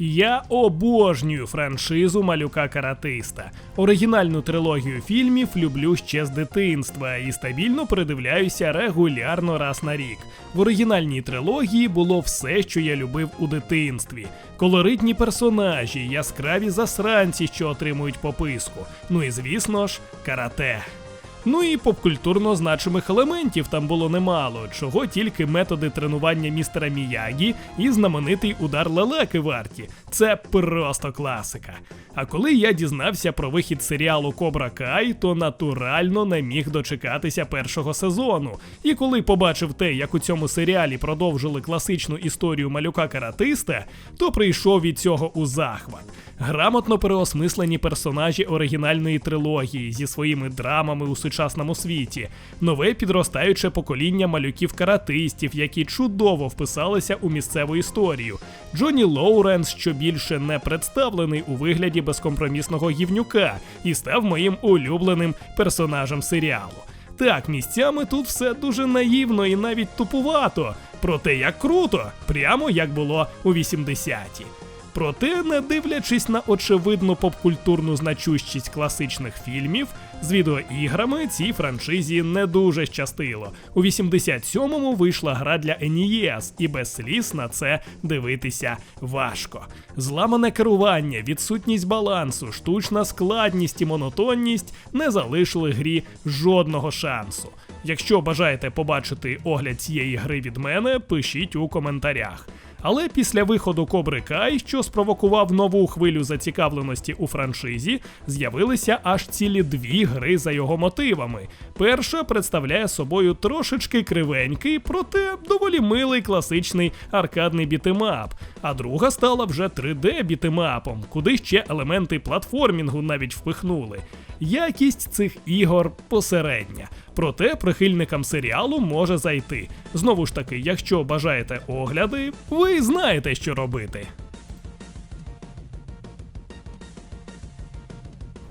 Я обожнюю франшизу малюка каратиста. Оригінальну трилогію фільмів люблю ще з дитинства і стабільно передивляюся регулярно раз на рік. В оригінальній трилогії було все, що я любив у дитинстві: колоритні персонажі, яскраві засранці, що отримують пописку. Ну і звісно ж, карате. Ну і попкультурно значимих елементів там було немало, чого тільки методи тренування містера Міягі і знаменитий удар лелеки варті. Це просто класика. А коли я дізнався про вихід серіалу Кобра Кай, то натурально не міг дочекатися першого сезону. І коли побачив те, як у цьому серіалі продовжили класичну історію малюка каратиста, то прийшов від цього у захват. Грамотно переосмислені персонажі оригінальної трилогії зі своїми драмами у сучасному світі, нове підростаюче покоління малюків-каратистів, які чудово вписалися у місцеву історію. Джонні Лоуренс, що більше не представлений у вигляді безкомпромісного гівнюка, і став моїм улюбленим персонажем серіалу. Так, місцями тут все дуже наївно і навіть тупувато. Проте як круто, прямо як було у 80-ті. Проте, не дивлячись на очевидну попкультурну значущість класичних фільмів, з відеоіграми цій франшизі не дуже щастило. У 87-му вийшла гра для NES, і без сліз на це дивитися важко. Зламане керування, відсутність балансу, штучна складність і монотонність не залишили грі жодного шансу. Якщо бажаєте побачити огляд цієї гри від мене, пишіть у коментарях. Але після виходу Кобри Кай, що спровокував нову хвилю зацікавленості у франшизі, з'явилися аж цілі дві гри за його мотивами. Перша представляє собою трошечки кривенький, проте доволі милий класичний аркадний бітемап, а друга стала вже 3D бітемапом, куди ще елементи платформінгу навіть впихнули. Якість цих ігор посередня. Проте прихильникам серіалу може зайти. Знову ж таки, якщо бажаєте огляди, ви знаєте, що робити.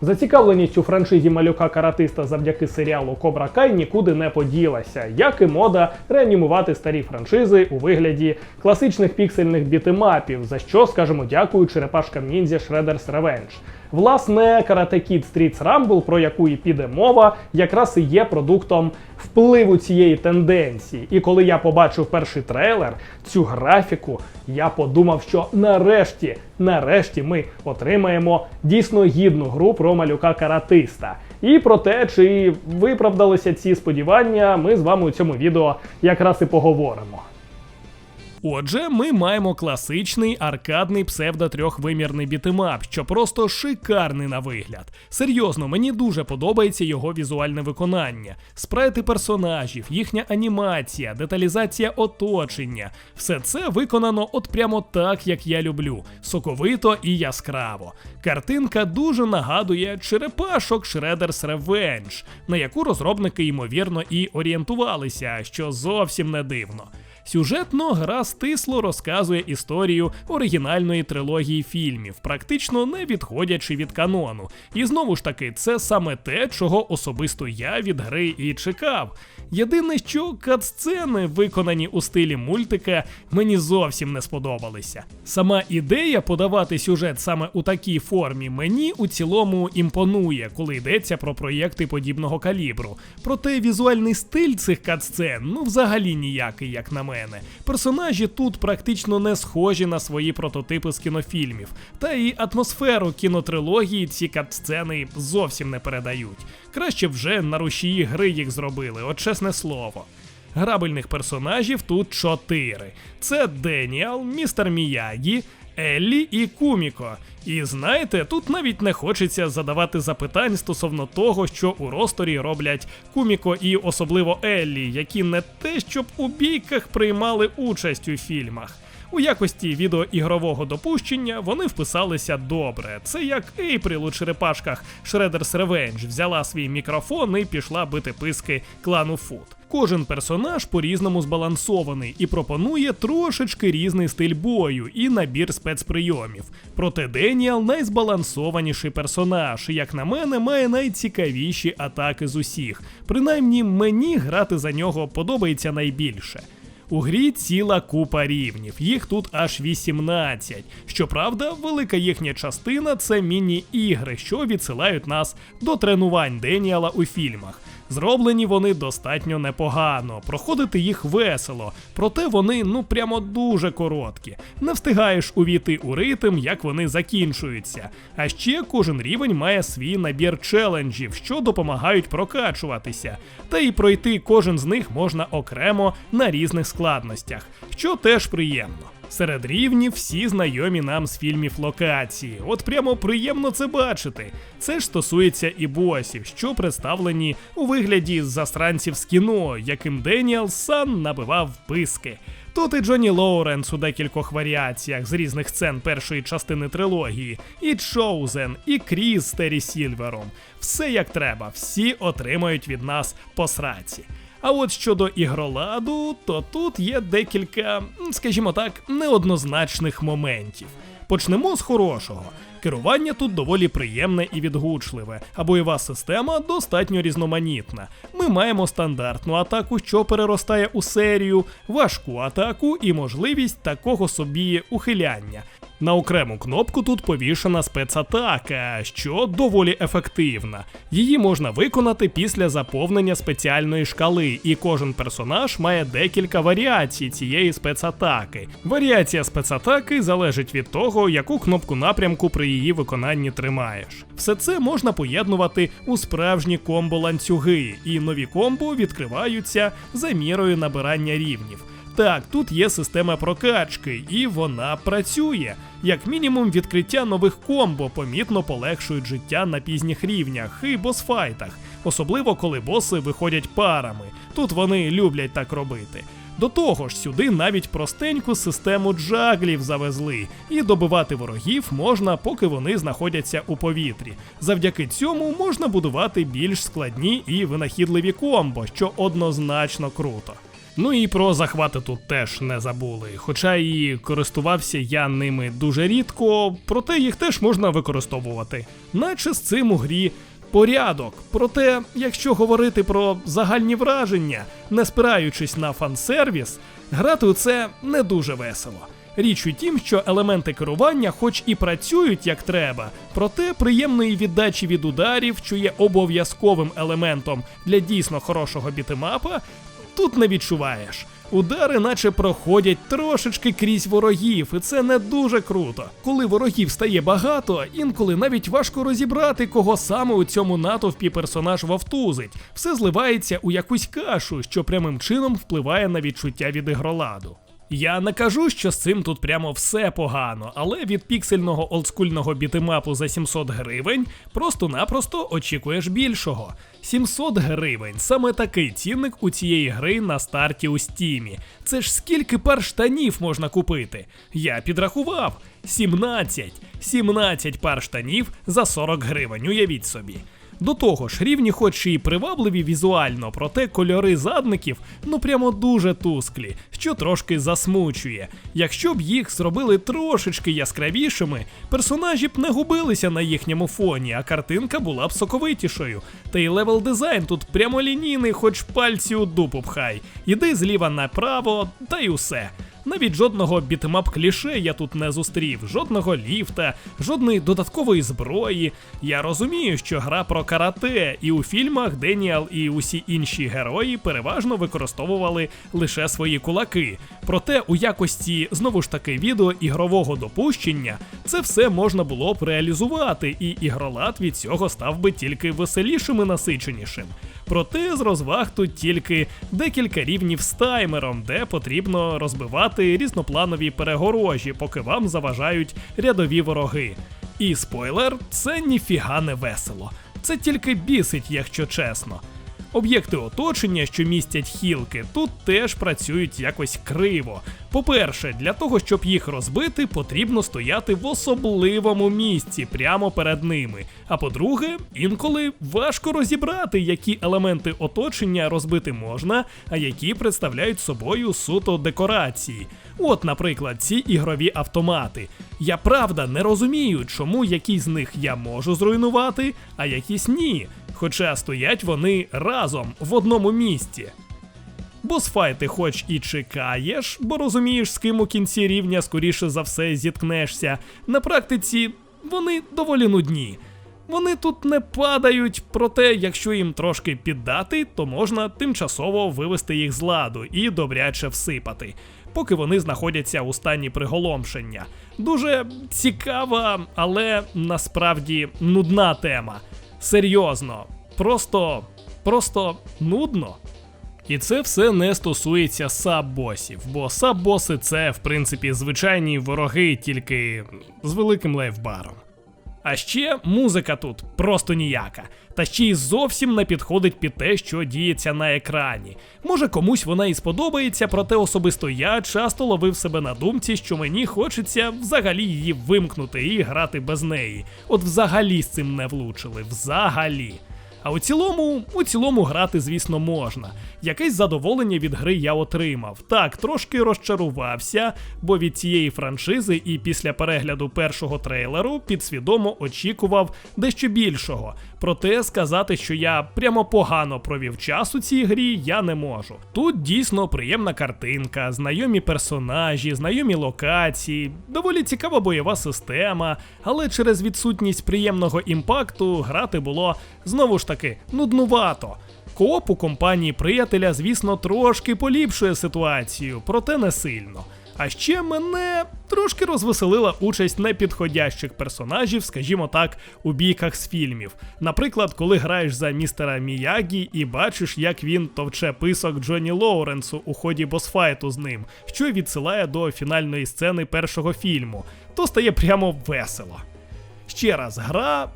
Зацікавленість у франшизі малюка каратиста завдяки серіалу Кобра Кай нікуди не поділася, як і мода реанімувати старі франшизи у вигляді класичних піксельних бітемапів, за що скажемо дякую черепашкам ніндзя Shredder's Revenge. Власне, Karate Kid Streets Rumble, про яку і піде мова, якраз і є продуктом впливу цієї тенденції. І коли я побачив перший трейлер, цю графіку, я подумав, що нарешті, нарешті ми отримаємо дійсно гідну гру про малюка каратиста. І про те, чи виправдалися ці сподівання, ми з вами у цьому відео якраз і поговоримо. Отже, ми маємо класичний аркадний псевдо-трьохвимірний бітемап, що просто шикарний на вигляд. Серйозно, мені дуже подобається його візуальне виконання, спрайти персонажів, їхня анімація, деталізація оточення. Все це виконано от прямо так, як я люблю, соковито і яскраво. Картинка дуже нагадує черепашок Shredder's Revenge, на яку розробники ймовірно і орієнтувалися, що зовсім не дивно. Сюжетно гра стисло розказує історію оригінальної трилогії фільмів, практично не відходячи від канону. І знову ж таки, це саме те, чого особисто я від гри і чекав. Єдине, що катсцени, виконані у стилі мультика, мені зовсім не сподобалися. Сама ідея подавати сюжет саме у такій формі мені у цілому імпонує, коли йдеться про проєкти подібного калібру. Проте візуальний стиль цих катсцен ну взагалі ніякий, як на мене. Персонажі тут практично не схожі на свої прототипи з кінофільмів, та і атмосферу кінотрилогії ці катсцени зовсім не передають. Краще вже на рушії гри їх зробили, от чесне слово. Грабельних персонажів тут чотири: це Деніал, містер Міягі, Еллі і Куміко. І знаєте, тут навіть не хочеться задавати запитань стосовно того, що у росторі роблять Куміко і особливо Еллі, які не те, щоб у бійках приймали участь у фільмах. У якості відеоігрового допущення вони вписалися добре. Це як Ейпріл у черепашках Shredder's Revenge взяла свій мікрофон і пішла бити писки клану Фут. Кожен персонаж по-різному збалансований і пропонує трошечки різний стиль бою і набір спецприйомів. Проте Деніал найзбалансованіший персонаж, і, як на мене, має найцікавіші атаки з усіх. Принаймні мені грати за нього подобається найбільше. У грі ціла купа рівнів, їх тут аж 18. Щоправда, велика їхня частина це міні-ігри, що відсилають нас до тренувань Деніала у фільмах. Зроблені вони достатньо непогано, проходити їх весело, проте вони ну прямо дуже короткі. Не встигаєш увійти у ритм, як вони закінчуються. А ще кожен рівень має свій набір челенджів, що допомагають прокачуватися. Та й пройти кожен з них можна окремо на різних складностях, що теж приємно. Серед рівнів всі знайомі нам з фільмів локації. От прямо приємно це бачити. Це ж стосується і босів, що представлені у вигляді засранців з кіно, яким Деніел Сан набивав писки. Тут і Джонні Лоуренс у декількох варіаціях з різних сцен першої частини трилогії, і Чоузен, і Кріс з Террі Сільвером. Все як треба, всі отримають від нас по сраці. А от щодо ігроладу, то тут є декілька, скажімо так, неоднозначних моментів. Почнемо з хорошого. Керування тут доволі приємне і відгучливе, а бойова система достатньо різноманітна. Ми маємо стандартну атаку, що переростає у серію, важку атаку і можливість такого собі ухиляння. На окрему кнопку тут повішена спецатака, що доволі ефективна. Її можна виконати після заповнення спеціальної шкали, і кожен персонаж має декілька варіацій цієї спецатаки. Варіація спецатаки залежить від того, яку кнопку напрямку при її виконанні тримаєш. Все це можна поєднувати у справжні комбо-ланцюги, і нові комбо відкриваються за мірою набирання рівнів. Так, тут є система прокачки, і вона працює. Як мінімум, відкриття нових комбо помітно полегшують життя на пізніх рівнях і босфайтах, особливо коли боси виходять парами. Тут вони люблять так робити. До того ж, сюди навіть простеньку систему джаглів завезли, і добивати ворогів можна, поки вони знаходяться у повітрі. Завдяки цьому можна будувати більш складні і винахідливі комбо, що однозначно круто. Ну і про захвати тут теж не забули. Хоча і користувався я ними дуже рідко, проте їх теж можна використовувати. Наче з цим у грі порядок. Проте, якщо говорити про загальні враження, не спираючись на фан-сервіс, грати у це не дуже весело. Річ у тім, що елементи керування, хоч і працюють як треба, проте приємної віддачі від ударів, що є обов'язковим елементом для дійсно хорошого бітемапа, тут не відчуваєш. Удари, наче проходять трошечки крізь ворогів, і це не дуже круто. Коли ворогів стає багато, інколи навіть важко розібрати, кого саме у цьому натовпі персонаж вовтузить. Все зливається у якусь кашу, що прямим чином впливає на відчуття від ігроладу. Я не кажу, що з цим тут прямо все погано, але від піксельного олдскульного бітемапу за 700 гривень просто-напросто очікуєш більшого. 700 гривень саме такий цінник у цієї гри на старті у стімі. Це ж скільки пар штанів можна купити? Я підрахував 17. 17 пар штанів за 40 гривень, уявіть собі. До того ж, рівні, хоч і привабливі візуально, проте кольори задників ну прямо дуже тусклі, що трошки засмучує. Якщо б їх зробили трошечки яскравішими, персонажі б не губилися на їхньому фоні, а картинка була б соковитішою. Та й левел дизайн тут прямолінійний, хоч пальці у дупу пхай. Іди зліва направо, та й усе. Навіть жодного бітемап кліше я тут не зустрів, жодного ліфта, жодної додаткової зброї. Я розумію, що гра про карате, і у фільмах Деніал і усі інші герої переважно використовували лише свої кулаки. Проте у якості знову ж таки відео ігрового допущення це все можна було б реалізувати, і ігролад від цього став би тільки веселішим і насиченішим. Проте з розваг тут тільки декілька рівнів з таймером, де потрібно розбивати різнопланові перегорожі, поки вам заважають рядові вороги. І спойлер, це ніфіга не весело. Це тільки бісить, якщо чесно. Об'єкти оточення, що містять хілки, тут теж працюють якось криво. По-перше, для того, щоб їх розбити, потрібно стояти в особливому місці прямо перед ними. А по-друге, інколи важко розібрати, які елементи оточення розбити можна, а які представляють собою суто декорації. От, наприклад, ці ігрові автомати. Я правда не розумію, чому якісь з них я можу зруйнувати, а якісь ні. Хоча стоять вони разом в одному місці. Босфайти хоч і чекаєш, бо розумієш, з ким у кінці рівня скоріше за все зіткнешся. На практиці вони доволі нудні. Вони тут не падають, проте, якщо їм трошки піддати, то можна тимчасово вивести їх з ладу і добряче всипати, поки вони знаходяться у стані приголомшення. Дуже цікава, але насправді нудна тема. Серйозно, просто, просто нудно. І це все не стосується саб-босів, бо саб-боси це, в принципі, звичайні вороги, тільки з великим лейфбаром. А ще музика тут просто ніяка, та ще й зовсім не підходить під те, що діється на екрані. Може комусь вона і сподобається, проте особисто я часто ловив себе на думці, що мені хочеться взагалі її вимкнути і грати без неї. От взагалі з цим не влучили, взагалі. А у цілому, у цілому грати, звісно, можна. Якесь задоволення від гри я отримав. Так, трошки розчарувався, бо від цієї франшизи і після перегляду першого трейлеру підсвідомо очікував дещо більшого. Проте сказати, що я прямо погано провів час у цій грі, я не можу. Тут дійсно приємна картинка, знайомі персонажі, знайомі локації, доволі цікава бойова система, але через відсутність приємного імпакту грати було знову ж таки нуднувато. Кооп у компанії приятеля, звісно, трошки поліпшує ситуацію, проте не сильно. А ще мене трошки розвеселила участь непідходящих персонажів, скажімо так, у бійках з фільмів. Наприклад, коли граєш за містера Міягі і бачиш, як він товче писок Джонні Лоуренсу у ході босфайту з ним, що відсилає до фінальної сцени першого фільму, то стає прямо весело. Ще раз, гра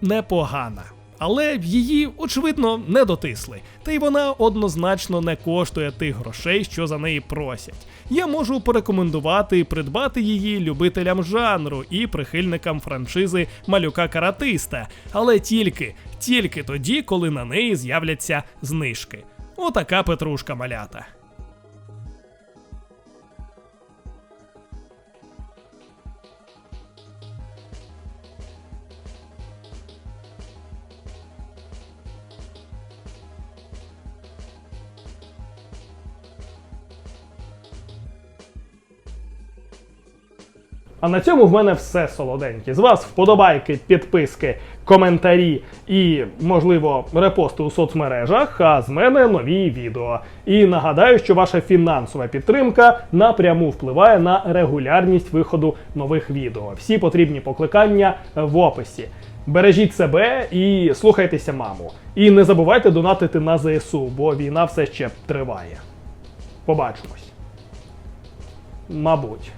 непогана. Але її, очевидно, не дотисли, та й вона однозначно не коштує тих грошей, що за неї просять. Я можу порекомендувати придбати її любителям жанру і прихильникам франшизи малюка каратиста, але тільки, тільки тоді, коли на неї з'являться знижки. Отака петрушка малята. А на цьому в мене все солоденьке. З вас вподобайки, підписки, коментарі і, можливо, репости у соцмережах, а з мене нові відео. І нагадаю, що ваша фінансова підтримка напряму впливає на регулярність виходу нових відео. Всі потрібні покликання в описі. Бережіть себе і слухайтеся маму. І не забувайте донатити на ЗСУ, бо війна все ще триває. Побачимось. Мабуть.